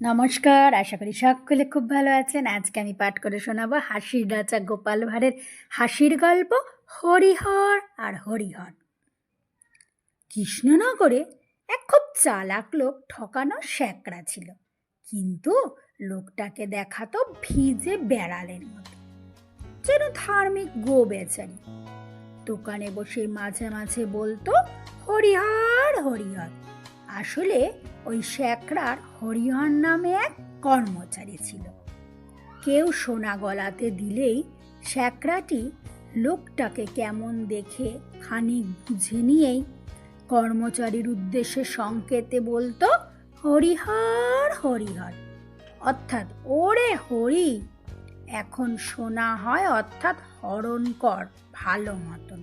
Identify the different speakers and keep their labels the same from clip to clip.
Speaker 1: নমস্কার, আশা করি সকলে খুব ভালো আছেন। আজকে আমি পাঠ করে শোনাবো হাসির রাজা গোপাল ভাঁড়ের হাসির গল্প হরিহর আর হরিহর। কৃষ্ণনগরে এক খুব চালাক লোক ঠকানো শ্যাকরা ছিল, কিন্তু লোকটাকে দেখাতো ভিজে বেড়ালের মতো, যেন ধার্মিক গো বেচারি দোকানে বসে মাঝে মাঝে বলতো, হরিহর হরিহর। আসলে ওই শ্যাকরার হরিহর নামে এক কর্মচারী ছিল। কেউ সোনা গলাতে দিলেই শ্যাকরাটি লোকটাকে কেমন দেখে খানিক বুঝে নিয়েই কর্মচারীর উদ্দেশ্যে সংকেতে বলতো, হরিহর হরিহর, অর্থাৎ ওরে হরি, এখন সোনা হয় অর্থাৎ হরণ কর ভালো মতন।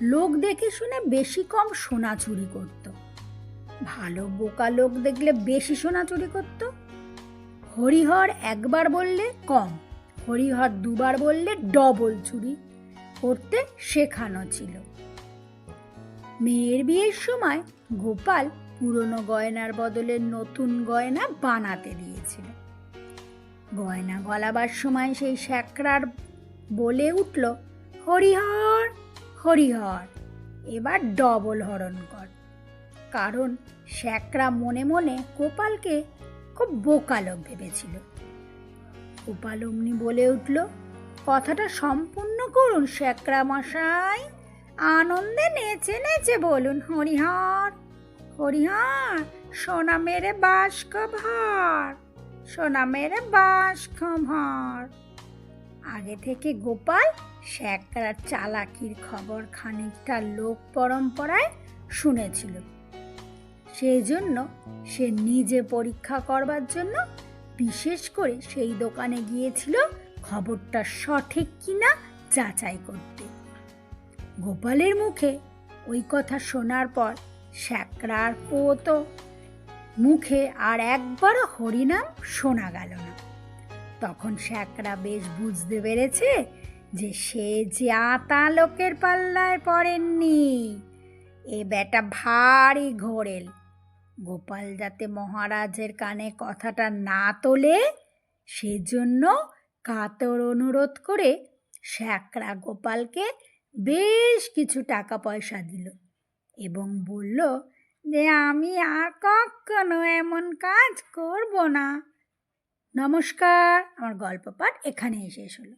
Speaker 1: লোক দেখে শুনে বেশি কম সোনা চুরি করতো। ভালো বোকা লোক দেখলে বেশি সোনা চুরি করত? হরিহর একবার বললে কম, হরিহর দুবার বললে ডবল চুরি করতে শেখানো ছিল। মেয়ের বিয়ের সময় গোপাল পুরনো গয়নার বদলে নতুন গয়না বানাতে দিয়েছিল। গয়না গলাবার সময় সেই শ্যাকরার বলে উঠল, হরিহর হরিহর, এবার ডবল হরণ কর। কারণ শ্যাকরা মনে মনে গোপালকে খুব বোকা লোক ভেবেছিল। গোপাল অমনি বলে উঠল, কথাটা সম্পূর্ণ করুন শ্যাকরা মশাই। আনন্দে নেচে নেচে বলুন, হরিহর হরিহর, সোনা মেরে বাস ভার সোনা মেরে বাস ভার আগে থেকে গোপাল শ্যাকরার চালাকির খবর খানিকটা লোক পরম্পরায় শুনেছিল। সেই জন্য সে নিজে পরীক্ষা করবার জন্য বিশেষ করে সেই দোকানে গিয়েছিল খবরটা সঠিক কিনা যাচাই করতে। গোপালের মুখে ওই কথা শোনার পর শ্যাকরার পোতো। মুখে আর একবারও হরিনাম শোনা গেল না। তখন শ্যাকরা বেশ বুঝতে পেরেছে যে সে যে আতা লোকের পাল্লায় পড়েননি। এ বেটা ভারী ঘোরেল। গোপাল যাতে মহারাজের কানে কথাটা না তোলে, সেজন্য কাতর অনুরোধ করে শ্যাকরা গোপালকে বেশ কিছু টাকা পয়সা দিল এবং বলল যে, আমি আর কখনো এমন কাজ করব না। নমস্কার, আমার গল্প পাঠ এখানেই শেষ হলো।